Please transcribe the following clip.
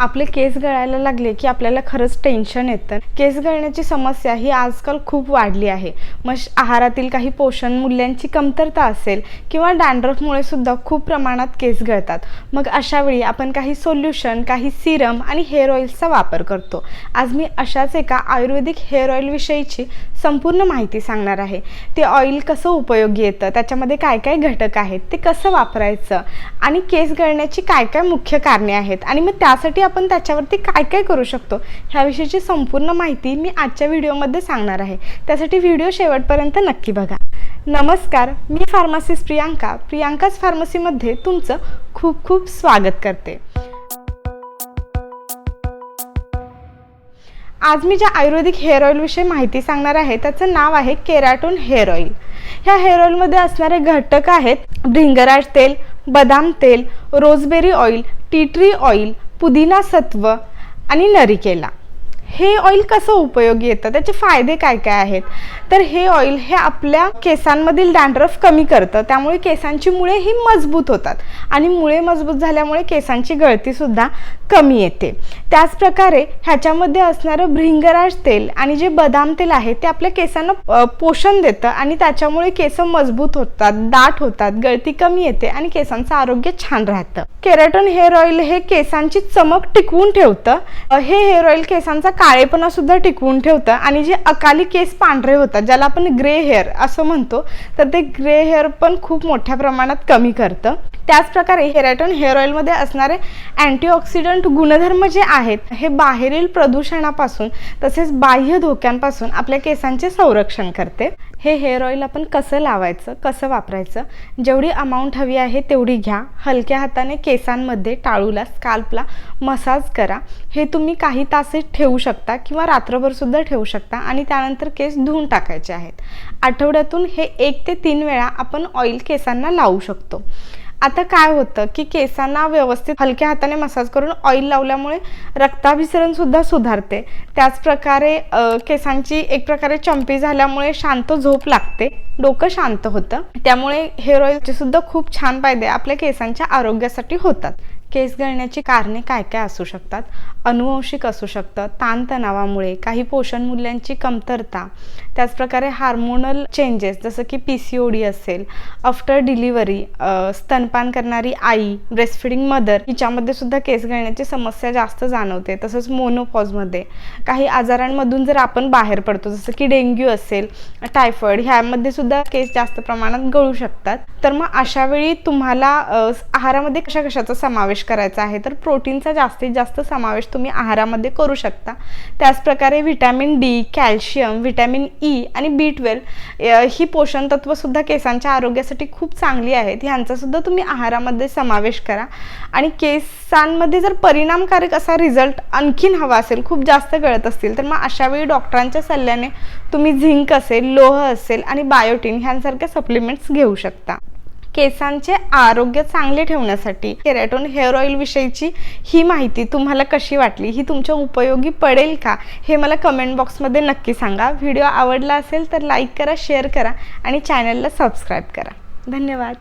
आपले केस गळायला लागले की आपल्याला खरंच टेन्शन येतं. केस गळण्याची समस्या ही आजकाल खूप वाढली आहे. मग आहारातील काही पोषण मूल्यांची कमतरता असेल किंवा डॅन्ड्रफमुळे सुद्धा खूप प्रमाणात केस गळतात. मग अशावेळी आपण काही सोल्युशन काही सिरम आणि हेअर ऑइल्सचा वापर करतो. आज मी अशाच एका आयुर्वेदिक हेअर ऑइलविषयीची संपूर्ण माहिती सांगणार आहे. ते ऑइल कसं उपयोगी येतं त्याच्यामध्ये काय काय घटक आहेत ते कसं वापरायचं आणि केस गळण्याची काय काय मुख्य कारणे आहेत आणि मग त्यासाठी आपण त्याच्यावरती काय काय करू शकतो ह्याविषयीची संपूर्ण माहिती मी आजच्या व्हिडिओमध्ये सांगणार आहे. त्यासाठी व्हिडिओ शेवटपर्यंत नक्की बघा. नमस्कार मी फार्मासिस्ट प्रियांका. प्रियांकाच फार्मसीमध्ये तुमचं खूप खूप स्वागत करते. आज मी ज्या आयुर्वेदिक हेअर ऑइलविषयी माहिती सांगणार आहे त्याचं नाव आहे केराटोन हेअर ऑइल. ह्या हेअर ऑइलमध्ये असणारे घटक आहेत ढिंगराज तेल बदाम तेल rosemary oil tea tree oil पुदिना सत्व आणि नरिकेला. हे ऑइल कसं उपयोगी येतं? त्याचे फायदे काय काय आहेत? तर हे ऑइल हे आपल्या केसांमधील डॅन्ड्रफ कमी करतं. त्यामुळे केसांची मुळे ही मजबूत होतात. आणि मुळे मजबूत झाल्यामुळे केसांची गळतीसुद्धा कमी येते. त्याचप्रकारे ह्याच्यामध्ये असणारं भृंगराज तेल आणि जे बदाम तेल आहे ते आपल्या केसांना पोषण देतं आणि त्याच्यामुळे केस मजबूत होतात दाट होतात गळती कमी येते आणि केसांचं आरोग्य छान राहतं. केराटोन हेअर ऑइल हे केसांची चमक टिकवून ठेवतं. हे हेअर ऑइल केसांचा काळेपणा सुद्धा टिकवून ठेवतं. आणि जे अकाली केस पांढरे होतात ज्याला आपण ग्रे हेअर असं म्हणतो तर ते ग्रे हेअर पण खूप मोठ्या प्रमाणात कमी करतं. त्याचप्रकारे केराटोन हेअर ऑइलमध्ये असणारे अँटीऑक्सिडंट गुणधर्म जे आहेत हे बाहेरील प्रदूषणापासून तसेच बाह्य धोक्यांपासून आपल्या केसांचे संरक्षण करते. हे हेअर ऑइल आपण कसं लावायचं कसं वापरायचं जेवढी अमाऊंट हवी आहे तेवढी घ्या. हलक्या हाताने केसांमध्ये टाळूला स्काल्पला मसाज करा. हे तुम्ही काही तासे ठेवू शकता किंवा रात्रभरसुद्धा ठेवू शकता आणि त्यानंतर केस धुवून टाकायचे आहेत. आठवड्यातून हे एक ते तीन वेळा आपण ऑइल केसांना लावू शकतो. आता काय होतं की केसांना व्यवस्थित हलक्या हाताने मसाज करून ऑइल लावल्यामुळे रक्ताभिसरण सुद्धा सुधारते. त्याचप्रकारे केसांची एक प्रकारे चंपी झाल्यामुळे शांत झोप लागते. डोकं शांत होतं. त्यामुळे हेअर ऑइलचे सुद्धा खूप छान फायदे आपल्या केसांच्या आरोग्यासाठी होतात. केस गळण्याची कारणे काय काय असू शकतात? अनुवंशिक असू शकतं ताणतणावामुळे काही पोषण मूल्यांची कमतरता त्याचप्रकारे हार्मोनल चेंजेस जसं की पी सी ओ डी असेल आफ्टर डिलिव्हरी स्तनपान करणारी आई ब्रेस्टफिडिंग मदर हिच्यामध्ये सुद्धा केस गळण्याची समस्या जास्त जाणवते. तसंच मोनोपॉजमध्ये काही आजारांमधून जर आपण बाहेर पडतो जसं की डेंग्यू असेल टायफॉइड ह्यामध्ये सुद्धा केस जास्त प्रमाणात गळू शकतात. तर मग अशा वेळी तुम्हाला आहारामध्ये कशा कशाचा समावेश करायचा आहे? तर प्रोटीनचा जास्तीत जास्त समावेश तुम्ही आहारामध्ये करू शकता. त्याचप्रकारे vitamin D calcium vitamin E आणि बी ट्वेल्व ही पोषण तत्वसुद्धा केसांच्या आरोग्यासाठी खूप चांगली आहेत. ह्यांचा सुद्धा तुम्ही आहारामध्ये समावेश करा. आणि केसांमध्ये जर परिणामकारक असा रिझल्ट आणखीन हवा असेल खूप जास्त गळत असतील तर मग अशा वेळी डॉक्टरांच्या सल्ल्याने तुम्ही झिंक असेल लोह असेल आणि बायो बायोटिन ह्यांसारख्या सप्लिमेंट्स घेऊ शकता. केसांचे आरोग्य चांगले ठेवण्यासाठी केरॅटोन हेअर ऑइल विषयीची ही माहिती तुम्हाला कशी वाटली? ही तुमच्या उपयोगी पडेल का? हे मला कमेंट बॉक्समध्ये नक्की सांगा. व्हिडिओ आवडला असेल तर लाईक करा शेअर करा आणि चॅनलला सबस्क्राईब करा. धन्यवाद.